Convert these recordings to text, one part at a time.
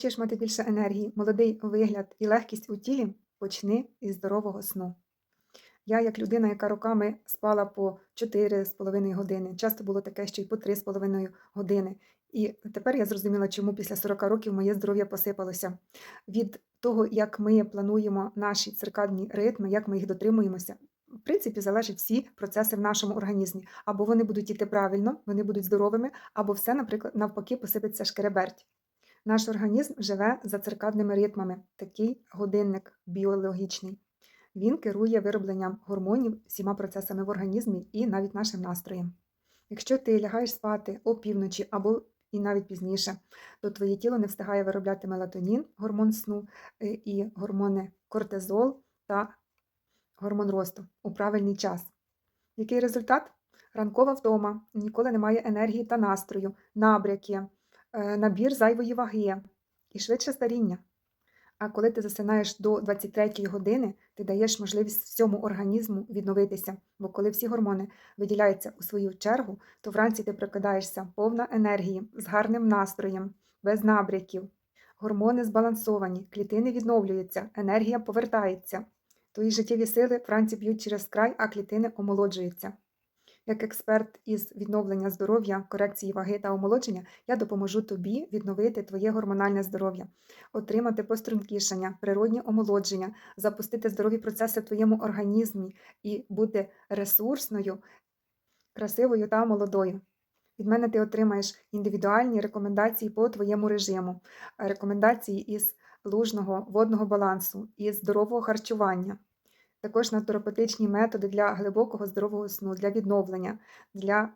Хочеш мати більше енергії, молодий вигляд і легкість у тілі, почни із здорового сну. Я, як людина, яка роками спала по 4,5 години, часто було таке, що й по 3,5 години. І тепер я зрозуміла, чому після 40 років моє здоров'я посипалося. Від того, як ми плануємо наші циркадні ритми, як ми їх дотримуємося, в принципі, залежать всі процеси в нашому організмі. Або вони будуть йти правильно, вони будуть здоровими, або все, наприклад, навпаки, посипеться шкереберть. Наш організм живе за циркадними ритмами, такий годинник біологічний. Він керує виробленням гормонів всіма процесами в організмі і навіть нашим настроєм. Якщо ти лягаєш спати опівночі або і навіть пізніше, то твоє тіло не встигає виробляти мелатонін, гормон сну, е, і гормони кортизол та гормон росту у правильний час. Який результат? Ранкова втома, ніколи немає енергії та настрою, набряки, набір зайвої ваги і швидше старіння. А коли ти засинаєш до 23 години, ти даєш можливість всьому організму відновитися. Бо коли всі гормони виділяються у свою чергу, то вранці ти прокидаєшся повна енергії, з гарним настроєм, без набряків. Гормони збалансовані, клітини відновлюються, енергія повертається. Твої життєві сили вранці б'ють через край, а клітини омолоджуються. Як експерт із відновлення здоров'я, корекції ваги та омолодження, я допоможу тобі відновити твоє гормональне здоров'я, отримати пострункішання, природнє омолодження, запустити здорові процеси в твоєму організмі і бути ресурсною, красивою та молодою. Від мене ти отримаєш індивідуальні рекомендації по твоєму режиму, рекомендації із лужного водного балансу, із здорового харчування. Також натуропатичні методи для глибокого здорового сну, для відновлення, для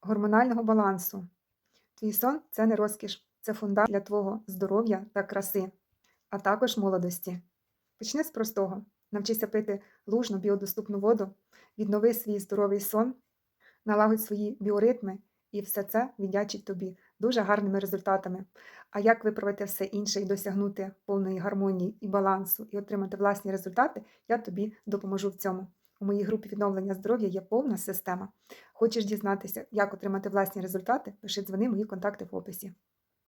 гормонального балансу. Твій сон це не розкіш, це фундамент для твого здоров'я та краси, а також молодості. Почни з простого. Навчися пити лужну біодоступну воду, віднови свій здоровий сон, налагодь свої біоритми, і все це віддячить тобі дуже гарними результатами. А як виправити все інше і досягнути повної гармонії і балансу, і отримати власні результати, я тобі допоможу в цьому. У моїй групі відновлення здоров'я є повна система. Хочеш дізнатися, як отримати власні результати? Пиши дзвони мої контакти в описі.